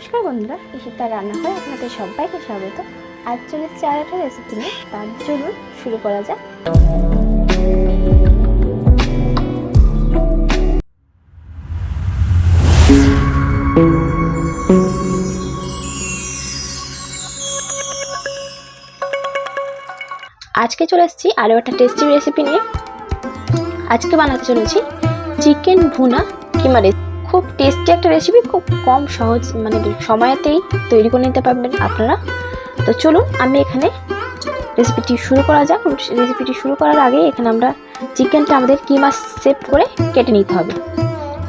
নমস্কার বন্ধুরা, ঈশিতা রান্নাঘরে আপনাদের সবাইকে স্বাগত। আজ চলে এসেছি আর একটা রেসিপি নিয়ে, তার জন্য শুরু করা যাক। আজকে চলে এসেছি আরও একটা টেস্টি রেসিপি নিয়ে। আজকে বানাতে চলেছি চিকেন ভুনা কিমা রেসিপি খুব টেস্টি একটা রেসিপি খুব কম সহজ মানে সময়তেই তৈরি করে নিতে পারবেন আপনারা। তো চলুন, আমি এখানে রেসিপিটি শুরু করা যাক। রেসিপিটি শুরু করার আগে এখানে আমরা চিকেনটা আমাদের কিমা সেভ করে কেটে নিতে হবে।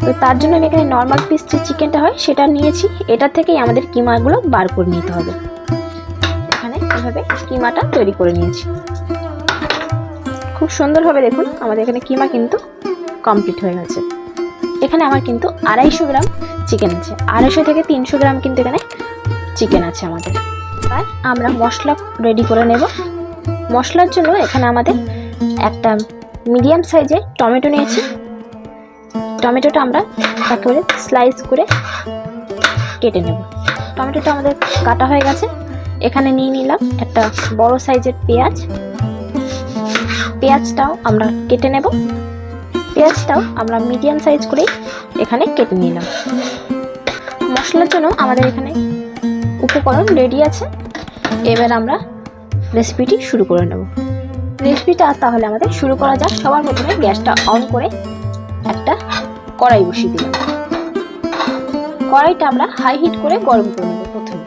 তো তার জন্য আমি এখানে নর্মাল পিস যে চিকেনটা হয়, সেটা নিয়েছি। এটা থেকেই আমাদের কিমাগুলো বার করে নিতে হবে। এখানে এভাবে কিমাটা তৈরি করে নিয়েছি। খুব সুন্দরভাবে দেখুন, আমাদের এখানে কিমা কিন্তু কমপ্লিট হয়ে গেছে। এখানে আমার কিন্তু আড়াইশো গ্রাম চিকেন আছে। আড়াইশো থেকে তিনশো গ্রাম কিন্তু এখানে চিকেন আছে আমাদের। আর আমরা মশলা রেডি করে নেব। মশলার জন্য এখানে আমাদের একটা মিডিয়াম সাইজের টমেটো নিয়েছি। টমেটোটা আমরা একেবারে স্লাইস করে কেটে নেব। টমেটোটা আমাদের কাটা হয়ে গেছে। এখানে নিয়ে নিলাম একটা বড় সাইজের পেঁয়াজ। পেঁয়াজটাও আমরা কেটে নেব। পেঁয়াজটাও আমরা মিডিয়াম সাইজ করেই এখানে কেটে নিলাম। মশলার জন্য আমাদের এখানে উপকরণ রেডি আছে। এবার আমরা রেসিপিটি শুরু করে নেব। রেসিপিটা তাহলে আমাদের শুরু করা যাক। সবার প্রথমে গ্যাসটা অন করে একটা কড়াই বসিয়ে দিলাম। কড়াইটা আমরা হাই হিট করে গরম করে নেব প্রথমে।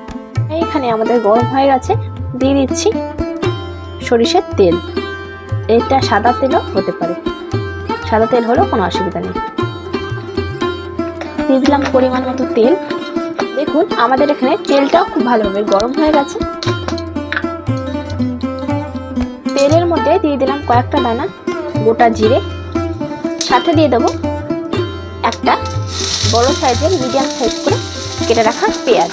এইখানে আমাদের গরম হয়ে গেছে। দিয়ে দিচ্ছি সরিষের তেল। এটা সাদা তেলও হতে পারে। সাদা তেল হলেও কোনো অসুবিধা নেই। দিয়ে দিলাম পরিমাণ মতো তেল। দেখুন, আমাদের এখানে তেলটাও খুব ভালোভাবে গরম হয়ে গেছে। তেলের মধ্যে দিয়ে দিলাম কয়েকটা দানা, গোটা জিরে। সাথে দিয়ে দেবো একটা বড় সাইজের মিডিয়াম সাইজ করে কেটে রাখা পেঁয়াজ।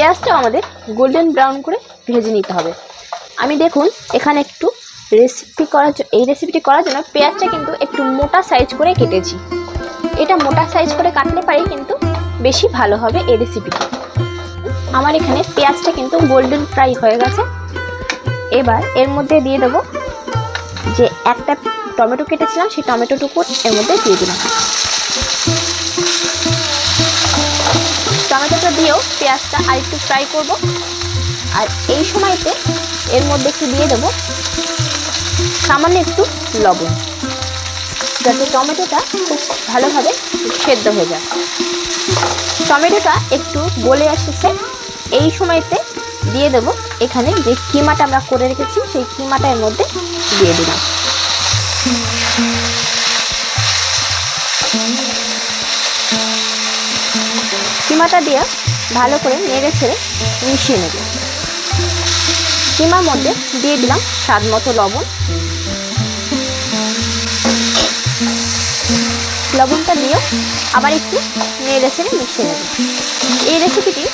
পেঁয়াজটাও আমাদের গোল্ডেন ব্রাউন করে ভেজে নিতে হবে। আমি দেখুন, এখানে একটু রেসিপি করার জ- এই রেসিপিটি করার জন্য পেঁয়াজটা কিন্তু একটু মোটা সাইজ করে কেটেছি। এটা মোটা সাইজ করে কাটলে পারেই কিন্তু বেশি ভালো হবে এই রেসিপিটি আমার এখানে পেঁয়াজটা কিন্তু গোল্ডেন ফ্রাই হয়ে গেছে। এবার এর মধ্যে দিয়ে দেবো যে একটা টমেটো কেটেছিলাম, সেই টমেটোটুকু এর মধ্যে দিয়ে দিলাম। টমেটোটা দিয়েও পেঁয়াজটা আর একটু ফ্রাই করব। আর এই সময়তে এর মধ্যে একটু দিয়ে দেবো সামান্য একটু লবণ। যাতে টমেটোটা খুব ভালোভাবে সেদ্ধ হয়ে যায়। টমেটোটা একটু গলে আসছে এই সময়তে দিয়ে দেবো এখানে যে কিমাটা আমরা করে রেখেছি, সেই কিমাটা এর মধ্যে দিয়ে দিলাম। কিমাটা দিয়ে ভালো করে নেড়ে ছেড়ে মিশিয়ে নেব। কিমার মধ্যে দিয়ে দিলাম স্বাদ মতো লবণ। লবণটা দিয়েও আবার একটু নেড়ে ছেড়ে মিশিয়ে নেব। এই রেসিপিটি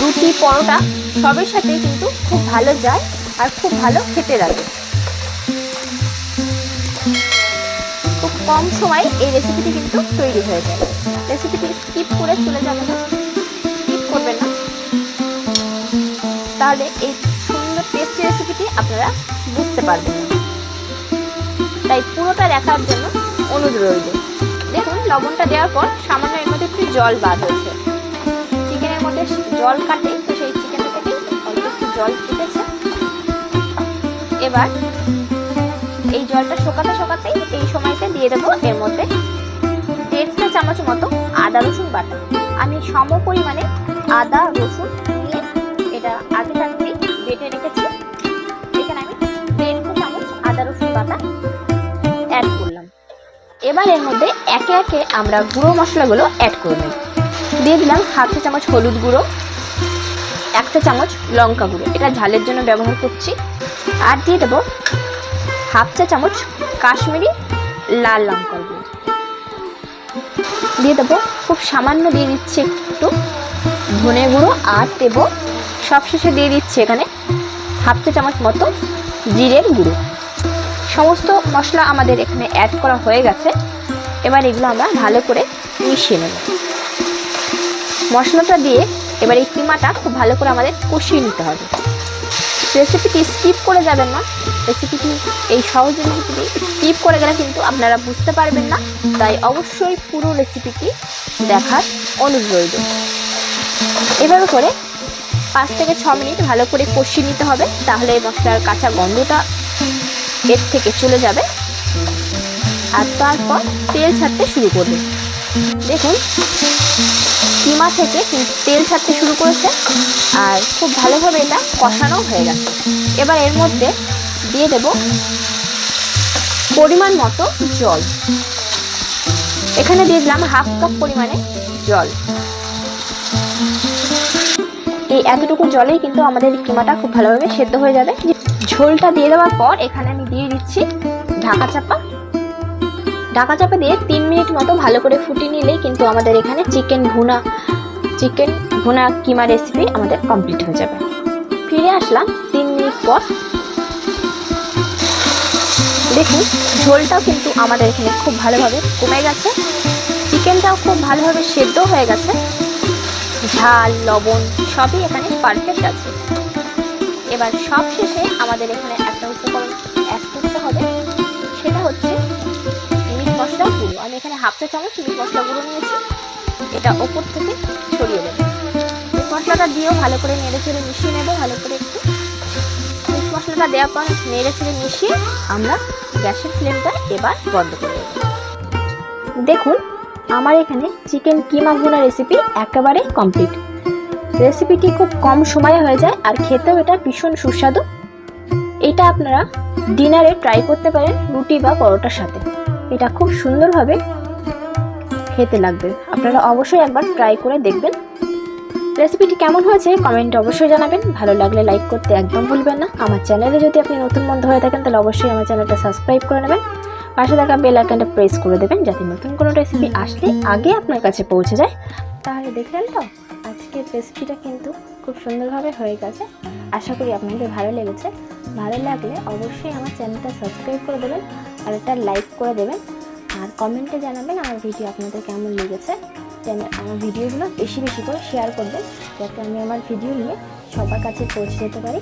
রুটি, পরোটা সবের সাথে কিন্তু খুব ভালো যায় আর খুব ভালো খেতে লাগে। খুব কম সময়ে এই রেসিপিটি কিন্তু তৈরি হয়ে যায়। রেসিপিটি স্কিপ করে চলে যাবেন। না তাহলে এই সুন্দর টেস্টি রেসিপিটি আপনারা বুঝতে পারবেন তাই পুরোটা দেখার জন্য অনুরোধ রইল। দেখুন, লবণটা দেওয়ার পর সামান্য এর মধ্যে একটু জল বাদ হয়েছে। চিকেনের মধ্যে জল কাটে, তো সেই চিকেন থেকে অল্প একটু জল কেটেছে। এবার এই জলটা শোকাতে শোকাতেই এই সময়তে দিয়ে দেবো এর মধ্যে দেড়টা চামচ মতো আদা রসুন বাটা। আমি সম পরিমাণে আদা রসুন এবার এর মধ্যে একে একে আমরা গুঁড়ো মশলাগুলো অ্যাড করে নেব। দিয়ে দিলাম হাফ চা চামচ হলুদ গুঁড়ো একটা চামচ লঙ্কা গুঁড়ো। এটা ঝালের জন্য ব্যবহার করছি। আর দিয়ে দেবো হাফ চা চামচ কাশ্মীরি লাল লঙ্কার গুঁড়ো। দিয়ে দেবো খুব সামান্য দিয়ে দিচ্ছি একটু ধনে গুঁড়ো আর দেবো সবশেষে দিয়ে দিচ্ছি এখানে হাফ চা চামচ মতো জিরের গুঁড়ো। সমস্ত মশলা আমাদের এখানে অ্যাড করা হয়ে গেছে। এবার এগুলো আমরা ভালো করে মিশিয়ে নেব। মশলাটা দিয়ে এবার এই কিমাটা খুব ভালো করে আমাদের কষিয়ে নিতে হবে। রেসিপিটি স্কিপ করে যাবেন না। রেসিপিটি এই সহজ রেসিপিটি স্কিপ করে গেলে কিন্তু আপনারা বুঝতে পারবেন না। তাই অবশ্যই পুরো রেসিপিটি দেখার অনুরোধ রইল। এভাবে করে পাঁচ থেকে ছ মিনিট ভালো করে কষিয়ে নিতে হবে। তাহলে এই মশলার কাঁচা গন্ধটা এর থেকে চলে যাবে। আর তারপর তেল ছাড়তে শুরু করবে। দেখুন, কিমা থেকে তেল ছাড়তে শুরু করেছে। আর খুব ভালোভাবে এটা কষানো হয়ে গেছে। এবার এর মধ্যে দিয়ে দেব পরিমাণ মতো জল। এখানে দিয়ে দিলাম হাফ কাপ পরিমাণে জল। এই এতটুকু জলেই কিন্তু আমাদের কিমাটা খুব ভালোভাবে সেদ্ধ হয়ে যাবে। ঝোলটা দিয়ে দেওয়ার পর এখানে আমি দিয়ে দিচ্ছি ঢাকা চাপা। ঢাকা চাপা দিয়ে তিন মিনিট মতো ভালো করে ফুটিয়ে নিলেই কিন্তু আমাদের এখানে চিকেন ভুনা চিকেন ভুনা কিমা রেসিপি আমাদের কমপ্লিট হয়ে যাবে। ফিরে আসলাম তিন মিনিট পর। দেখুন, ঝোলটাও কিন্তু আমাদের এখানে খুব ভালোভাবে কমে গেছে। চিকেনটাও খুব ভালোভাবে সেদ্ধ হয়ে গেছে। ঝাল, লবণ সবই এখানে পারফেক্ট আছে। এবার সব শেষে আমাদের এখানে একটা উপকরণ অ্যাড করতে হবে। সেটা হচ্ছে মিট মশলা গুঁড়ো। আমি এখানে হাফ চা চামচ মিট মশলা গুঁড়ো নিয়েছি। এটা ওপর থেকে ছড়িয়ে দেবো। মিট মশলাটা দিয়েও ভালো করে নেড়ে চেড়ে মিশিয়ে নেব। ভালো করে একটু মিট মশলাটা দেওয়ার পর নেড়ে চেড়ে মিশিয়ে আমরা গ্যাসের ফ্লেমটা এবার বন্ধ করে দেবো দেখুন, আমার এখানে চিকেন কিমা ভুনা রেসিপি একেবারে কমপ্লিট রেসিপিটি খুব কম সময়ে হয়ে যায় আর খেতেও এটা ভীষণ সুস্বাদু। এটা আপনারা ডিনারে ট্রাই করতে পারেন রুটি বা পরোটার সাথে। এটা খুব সুন্দরভাবে খেতে লাগবে। আপনারা অবশ্যই একবার ট্রাই করে দেখবেন। রেসিপিটি কেমন হয়েছে কমেন্টে অবশ্যই জানাবেন। ভালো লাগলে লাইক করতে একদম ভুলবেন না। আমার চ্যানেলে যদি আপনি নতুন বন্ধু হয়ে থাকেন, তাহলে অবশ্যই আমার চ্যানেলটা সাবস্ক্রাইব করে নেবেন। পাশে থাকা বেল আইকনটা প্রেস করে দেবেন, যাতে নতুন কোনো রেসিপি আসলে আগে আপনার কাছে পৌঁছে যায়। তাহলে দেখলেন তো? আজকের রেসিপিটা কিন্তু খুব সুন্দরভাবে হয়ে গেছে। আশা করি আপনাদের ভালো লেগেছে। ভালো লাগলে অবশ্যই আমার চ্যানেলটা সাবস্ক্রাইব করে দেবেন আর একটা লাইক করে দেবেন। আর কমেন্টে জানাবেন আমার ভিডিও আপনাদের কেমন লেগেছে। চ্যানেল আমার ভিডিওগুলো বেশি বেশি করে শেয়ার করবেন, যাতে আমি আমার ভিডিও নিয়ে সবার কাছে পৌঁছে যেতে পারি।